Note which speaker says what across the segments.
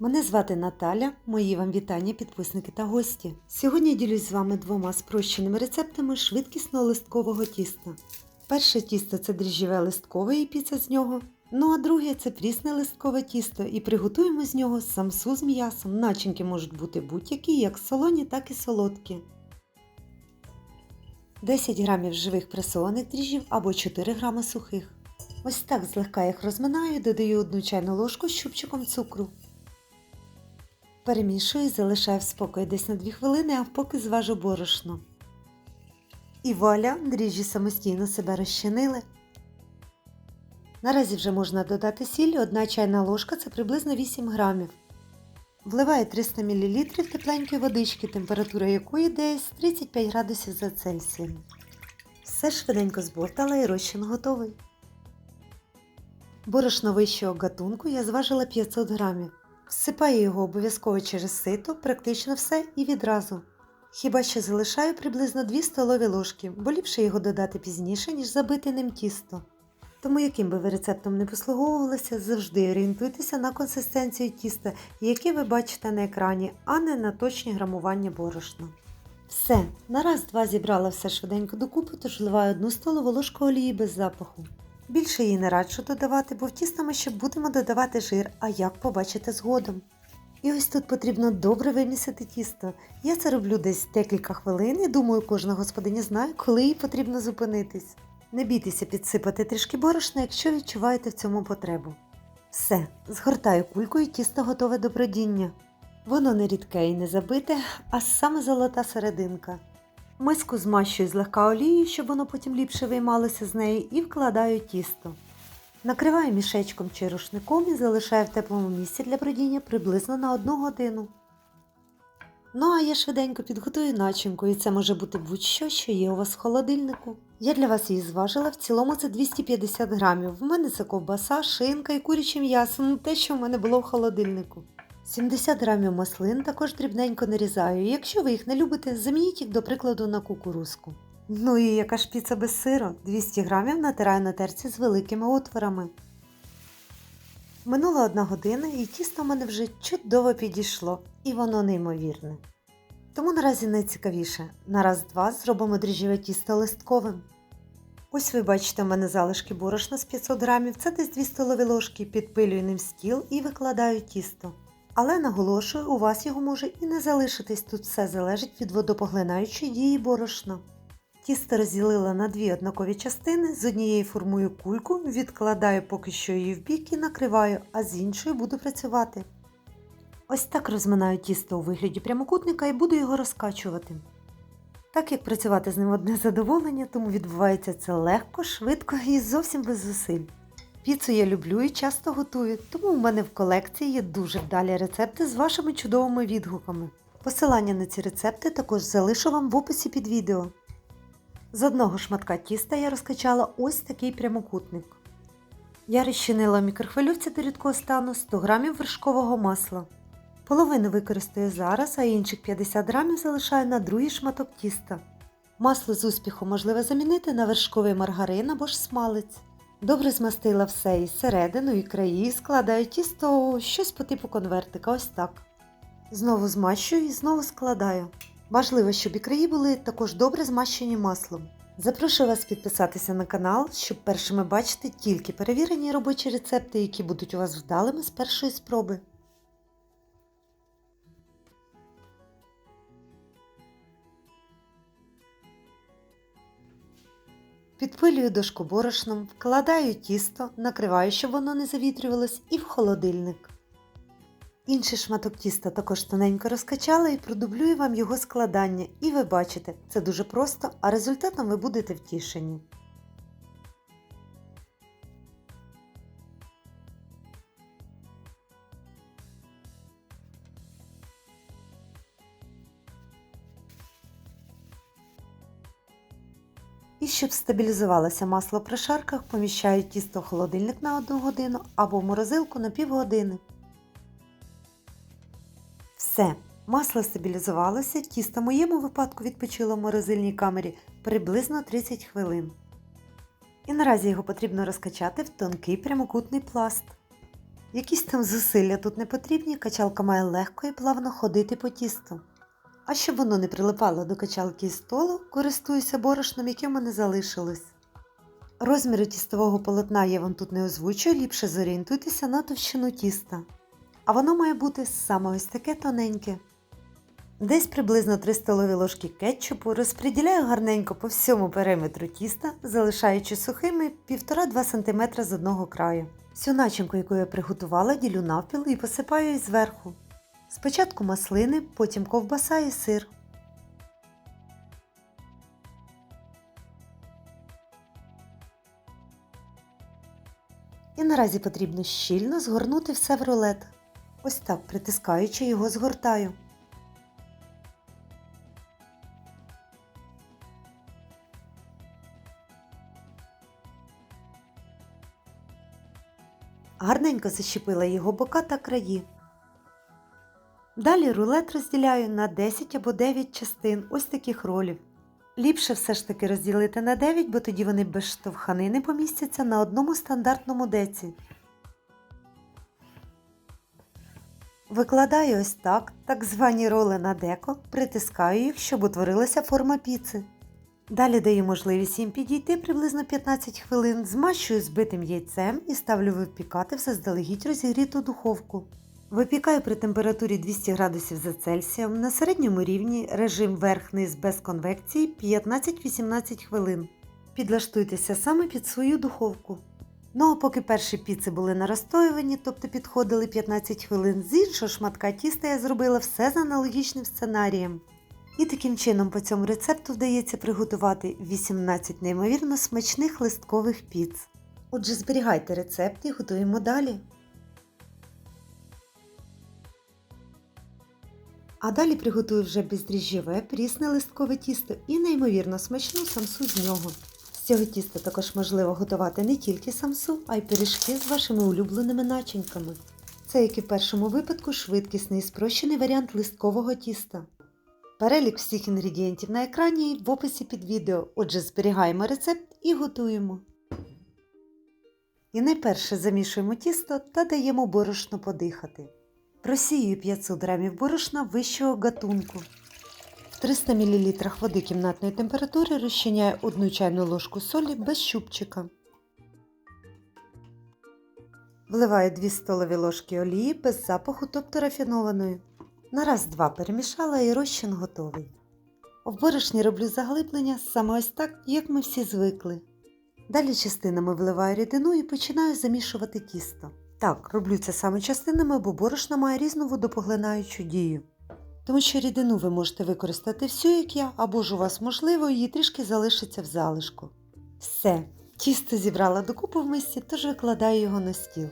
Speaker 1: Мене звати Наталя, мої вам вітання, підписники та гості. Сьогодні ділюсь з вами двома спрощеними рецептами швидкісного листкового тіста. Перше тісто це дріжджеве листкове і піца з нього. Ну а друге це прісне листкове тісто і приготуємо з нього самсу з м'ясом. Начинки можуть бути будь-які, як солоні, так і солодкі. 10 грамів живих пресованих дріжджів або 4 грами сухих. Ось так злегка їх розминаю, додаю 1 чайну ложку з щупчиком цукру. Перемішую і залишаю в спокої десь на 2 хвилини, а поки зважу борошно. І вуаля, дріжджі самостійно себе розчинили. Наразі вже можна додати сіль, 1 чайна ложка це приблизно 8 грамів. Вливаю 300 мл тепленької водички, температура якої десь 35 градусів за Цельсієм. Все швиденько збортала і розчин готовий. Борошно вищого гатунку я зважила 500 грамів. Всипаю його обов'язково через сито, практично все і відразу. Хіба що залишаю приблизно 2 столові ложки, бо ліпше його додати пізніше, ніж забити ним тісто. Тому яким би ви рецептом не послуговувалися, завжди орієнтуйтеся на консистенцію тіста, яке ви бачите на екрані, а не на точні грамування борошна. Все, на раз-два зібрала все швиденько докупи, тож вливаю одну столову ложку олії без запаху. Більше її не раджу додавати, бо в тісто ми ще будемо додавати жир, а як побачите згодом. І ось тут потрібно добре вимісити тісто. Я це роблю десь декілька хвилин і думаю, кожна господиня знає, коли їй потрібно зупинитись. Не бійтеся підсипати трішки борошна, якщо відчуваєте в цьому потребу. Все, згортаю кулькою, тісто готове до бродіння. Воно не рідке і не забите, а саме золота серединка. Миску змащую злегка олією, щоб воно потім ліпше виймалося з неї, і вкладаю тісто. Накриваю мішечком чи рушником і залишаю в теплому місці для бродіння приблизно на 1 годину. Ну а я швиденько підготую начинку, і це може бути будь-що, що є у вас в холодильнику. Я для вас її зважила, в цілому це 250 грамів. В мене це ковбаса, шинка і куряче м'ясо, ну те, що в мене було в холодильнику. 70 грамів маслин також дрібненько нарізаю. Якщо ви їх не любите, замініть їх, до прикладу, на кукурузку. Ну і яка ж піца без сиру? 200 грамів натираю на терці з великими отворами. Минула одна година і тісто в мене вже чудово підійшло, і воно неймовірне. Тому наразі найцікавіше. На раз-два зробимо дріжджеве тісто листковим. Ось ви бачите, в мене залишки борошна з 500 грамів, це десь 2 столові ложки, підпилюю ним стіл і викладаю тісто. Але наголошую, у вас його може і не залишитись, тут все залежить від водопоглинаючої дії борошна. Тісто розділила на дві однакові частини, з однієї формую кульку, відкладаю поки що її в бік і накриваю, а з іншою буду працювати. Ось так розминаю тісто у вигляді прямокутника і буду його розкачувати. Так як працювати з ним одне задоволення, тому відбувається це легко, швидко і зовсім без зусиль. Піцу я люблю і часто готую, тому у мене в колекції є дуже вдалі рецепти з вашими чудовими відгуками. Посилання на ці рецепти також залишу вам в описі під відео. З одного шматка тіста я розкачала ось такий прямокутник. Я розчинила в мікрохвильовці до рідкого стану 100 г вершкового масла. Половину використаю зараз, а інших 50 грамів залишаю на другий шматок тіста. Масло з успіху можливо замінити на вершковий маргарин або ж смалець. Добре змастила все і середину, і краї, складаю тісто щось по типу конвертика, ось так. Знову змащую і знову складаю. Важливо, щоб і краї були також добре змащені маслом. Запрошую вас підписатися на канал, щоб першими бачити тільки перевірені робочі рецепти, які будуть у вас вдалими з першої спроби. Підпилюю дошку борошном, вкладаю тісто, накриваю, щоб воно не завітрювалось, і в холодильник. Інший шматок тіста також тоненько розкачала і продублюю вам його складання. І ви бачите, це дуже просто, а результатом ви будете втішені. Щоб стабілізувалося масло при шарках, поміщаю тісто в холодильник на 1 годину або в морозилку на півгодини. Все, масло стабілізувалося, тісто в моєму випадку відпочило в морозильній камері приблизно 30 хвилин. І наразі його потрібно розкачати в тонкий прямокутний пласт. Якісь там зусилля тут не потрібні, качалка має легко і плавно ходити по тісту. А щоб воно не прилипало до качалки і столу, користуюся борошном, яке в мене залишилось. Розміри тістового полотна я вам тут не озвучую, ліпше зорієнтуйтеся на товщину тіста. А воно має бути саме ось таке тоненьке. Десь приблизно 3 столові ложки кетчупу розподіляю гарненько по всьому периметру тіста, залишаючи сухими 1,5-2 см з одного краю. Всю начинку, яку я приготувала, ділю навпіл і посипаю її зверху. Спочатку маслини, потім ковбаса і сир. І наразі потрібно щільно згорнути все в рулет. Ось так, притискаючи його, згортаю. Гарненько защепила його бока та краї. Далі рулет розділяю на 10 або 9 частин ось таких ролів. Ліпше все ж таки розділити на 9, бо тоді вони без штовханини помістяться на одному стандартному деці. Викладаю ось так, так звані роли на деко, притискаю їх, щоб утворилася форма піци. Далі даю можливість їм підійти приблизно 15 хвилин, змащую збитим яйцем і ставлю випікати в заздалегідь розігріту духовку. Випікаю при температурі 200 градусів за Цельсієм на середньому рівні режим верх-низ без конвекції 15-18 хвилин. Підлаштуйтеся саме під свою духовку. Ну а поки перші піци були наростоювані, тобто підходили 15 хвилин, з іншого шматка тіста я зробила все за аналогічним сценарієм. І таким чином по цьому рецепту вдається приготувати 18 неймовірно смачних листкових піц. Отже, зберігайте рецепт і готуємо далі. А далі приготую вже бездріжджове прісне листкове тісто і неймовірно смачну самсу з нього. З цього тіста також можливо готувати не тільки самсу, а й пиріжки з вашими улюбленими начинками. Це, як і в першому випадку, швидкісний і спрощений варіант листкового тіста. Перелік всіх інгредієнтів на екрані в описі під відео. Отже, зберігаємо рецепт і готуємо. І найперше замішуємо тісто та даємо борошно подихати. Просію 500 г борошна вищого гатунку. В 300 мл води кімнатної температури розчиняю 1 чайну ложку солі без щупчика. Вливаю 2 столові ложки олії без запаху, тобто рафінованої. На раз-два перемішала і розчин готовий. В борошні роблю заглиблення саме ось так, як ми всі звикли. Далі частинами вливаю рідину і починаю замішувати тісто. Так, роблю це саме частинами, бо борошно має різну водопоглинаючу дію. Тому що рідину ви можете використати всю, як я, або ж у вас можливо, її трішки залишиться в залишку. Все, тісто зібрала докупи в мисці, тож викладаю його на стіл.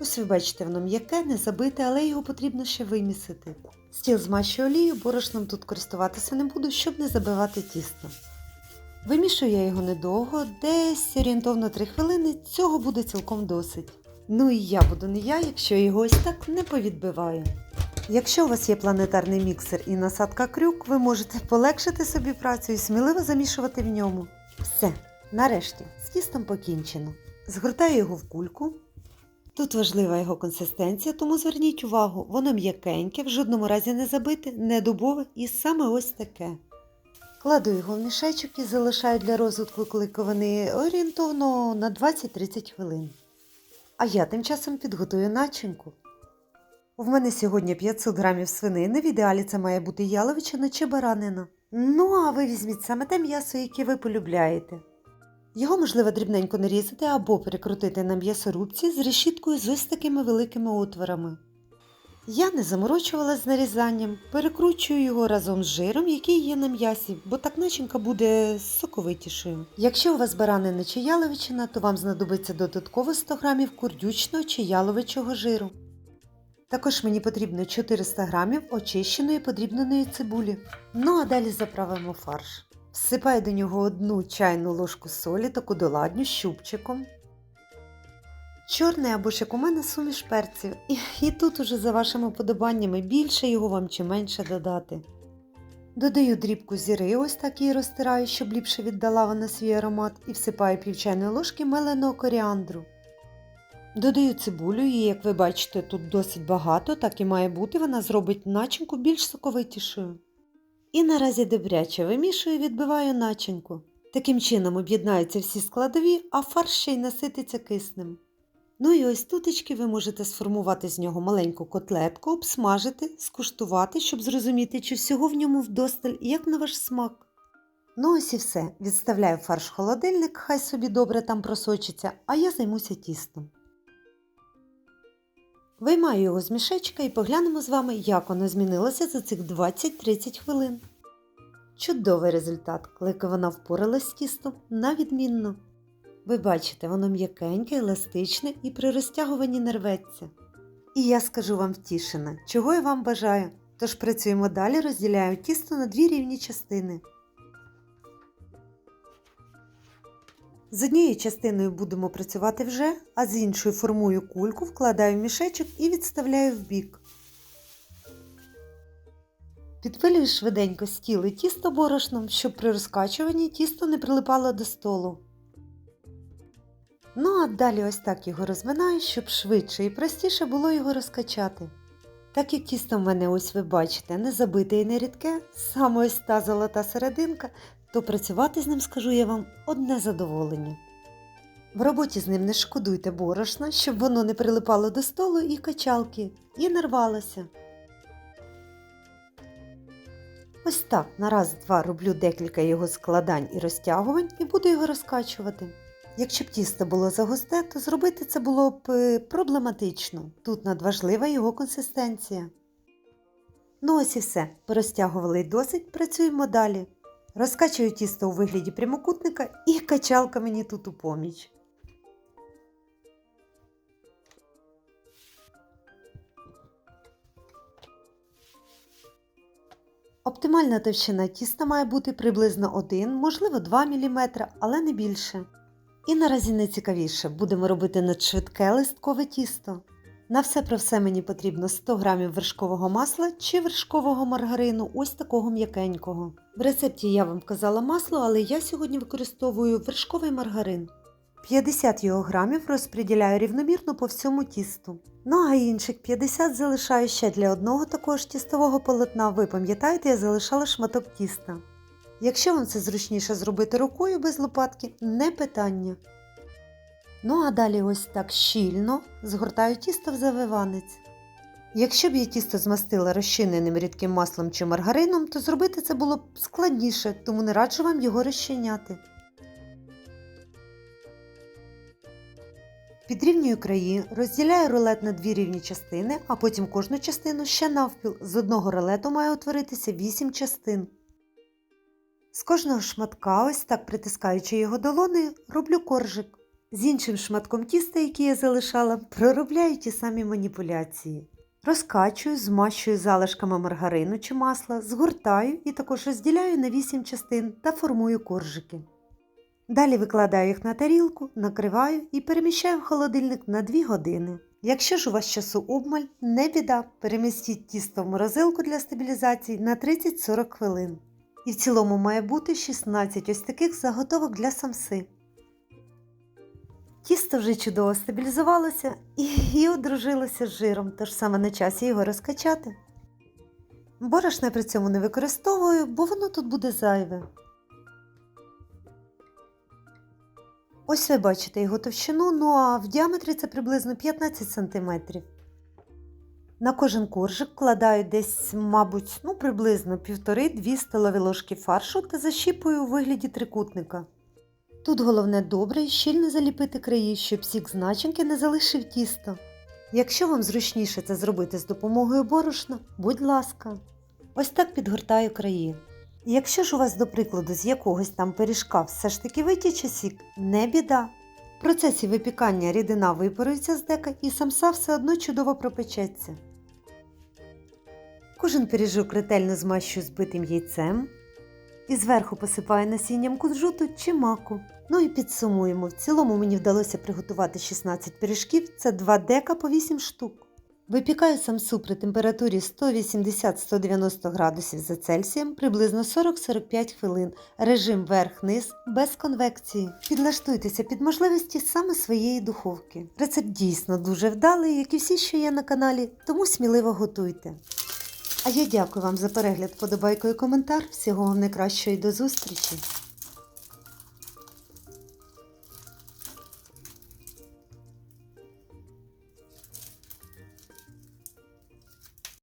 Speaker 1: Ось ви бачите, воно м'яке, не забите, але його потрібно ще вимісити. Стіл змащую олією, борошном тут користуватися не буду, щоб не забивати тісто. Вимішую я його недовго, десь орієнтовно 3 хвилини, цього буде цілком досить. Ну і я буду не я, якщо його ось так не повідбиваю. Якщо у вас є планетарний міксер і насадка крюк, ви можете полегшити собі працю і сміливо замішувати в ньому. Все, нарешті, з тістом покінчено. Згортаю його в кульку. Тут важлива його консистенція, тому зверніть увагу, воно м'якеньке, в жодному разі не забите, не дубове і саме ось таке. Кладу його в мішечок і залишаю для розвитку кликовини орієнтовно на 20-30 хвилин. А я тим часом підготую начинку. В мене сьогодні 500 грамів свинини, в ідеалі це має бути яловичина чи баранина. Ну, а ви візьміть саме те м'ясо, яке ви полюбляєте. Його можливо дрібненько нарізати або перекрутити на м'ясорубці з решіткою з ось такими великими отворами. Я не заморочувалась з нарізанням, перекручую його разом з жиром, який є на м'ясі, бо так начинка буде соковитішою. Якщо у вас баранина чи яловичина, то вам знадобиться додатково 100 г курдючного чи яловичого жиру. Також мені потрібно 400 г очищеної подрібненої цибулі. Ну а далі заправимо фарш. Всипаю до нього одну чайну ложку солі таку доладню щупчиком. Чорний або мене суміш перців. І, і тут уже за вашими подобаннями більше його вам чи менше додати. Додаю дрібку зіри, ось так її розтираю, щоб ліпше віддала вона свій аромат, і всипаю пів чайної ложки меленого коріандру. Додаю цибулю, і як ви бачите, тут досить багато, так і має бути, вона зробить начинку більш соковитішою. І наразі добряче вимішую і відбиваю начинку. Таким чином об'єднаються всі складові, а фарш ще й насититься киснем. Ну і ось тутечки ви можете сформувати з нього маленьку котлетку, обсмажити, скуштувати, щоб зрозуміти, чи всього в ньому вдосталь, і як на ваш смак. Ну ось і все. Відставляю фарш в холодильник, хай собі добре там просочиться, а я займуся тістом. Виймаю його з мішечка і поглянемо з вами, як воно змінилося за цих 20-30 хвилин. Чудовий результат, коли вона впоралась з тістом на відмінно. Ви бачите, воно м'якеньке, еластичне і при розтягуванні не рветься. І я скажу вам втішена, чого я вам бажаю. Тож працюємо далі, розділяю тісто на дві рівні частини. З однією частиною будемо працювати вже, а з іншою формую кульку, вкладаю в мішечок і відставляю в бік. Підпилюю швиденько стіл і тісто борошном, щоб при розкачуванні тісто не прилипало до столу. Ну а далі ось так його розминаю, щоб швидше і простіше було його розкачати. Так як тісто в мене, ось ви бачите, не забите і не рідке, саме ось та золота серединка, то працювати з ним, скажу я вам, одне задоволення. В роботі з ним не шкодуйте борошна, щоб воно не прилипало до столу і качалки, і не рвалося. Ось так на раз-два роблю декілька його складань і розтягувань і буду його розкачувати. Якщо б тісто було загусте, то зробити це було б е, проблематично. Тут надважлива його консистенція. Ну ось і все. Порозтягували й досить, працюємо далі. Розкачую тісто у вигляді прямокутника і качалка мені тут у поміч. Оптимальна товщина тіста має бути приблизно 1, можливо 2 мм, але не більше. І наразі найцікавіше будемо робити надшвидке листкове тісто. На все про все мені потрібно 100 г вершкового масла чи вершкового маргарину, ось такого м'якенького. В рецепті я вам вказала масло, але я сьогодні використовую вершковий маргарин. 50 його грамів розподіляю рівномірно по всьому тісту. Ну а інших 50 залишаю ще для одного такого ж тістового полотна. Ви пам'ятаєте, я залишала шматок тіста. Якщо вам це зручніше зробити рукою без лопатки, не питання. Ну а далі ось так щільно згортаю тісто в завиванець. Якщо б я тісто змастила розчиненим рідким маслом чи маргарином, то зробити це було б складніше, тому не раджу вам його розчиняти. Підрівнюю краї, розділяю рулет на дві рівні частини, а потім кожну частину ще навпіл. З одного рулету має утворитися 8 частин. З кожного шматка, ось так притискаючи його долонею, роблю коржик. З іншим шматком тіста, який я залишала, проробляю ті самі маніпуляції. Розкачую, змащую залишками маргарину чи масла, згортаю і також розділяю на 8 частин та формую коржики. Далі викладаю їх на тарілку, накриваю і переміщаю в холодильник на 2 години. Якщо ж у вас часу обмаль, не біда, перемістіть тісто в морозилку для стабілізації на 30-40 хвилин. І в цілому має бути 16 ось таких заготовок для самси. Тісто вже чудово стабілізувалося і, одружилося з жиром, тож саме на часі його розкачати. Борошна при цьому не використовую, бо воно тут буде зайве. Ось ви бачите його товщину, ну а в діаметрі це приблизно 15 см. На кожен коржик вкладаю десь, мабуть, ну, приблизно 1,5-2 столові ложки фаршу та защіпую у вигляді трикутника. Тут головне добре і щільно заліпити краї, щоб сік з не залишив тісто. Якщо вам зручніше це зробити з допомогою борошна, будь ласка, ось так підгортаю краї. Якщо ж у вас, до прикладу, з якогось там пиріжка все ж таки витіче сік, не біда. В процесі випікання рідина випарується з дека і самса все одно чудово пропечеться. Кожен пиріжок ретельно змащую збитим яйцем і зверху посипаю насінням кунжуту чи маку. Ну і підсумуємо. В цілому мені вдалося приготувати 16 пиріжків, це 2 дека по 8 штук. Випікаю самсу при температурі 180-190 градусів за Цельсієм приблизно 40-45 хвилин. Режим верх-низ без конвекції. Підлаштуйтеся під можливості саме своєї духовки. Рецепт дійсно дуже вдалий, як і всі, що є на каналі, тому сміливо готуйте. А я дякую вам за перегляд, подобайку і коментар. Всього вам найкращого і до зустрічі!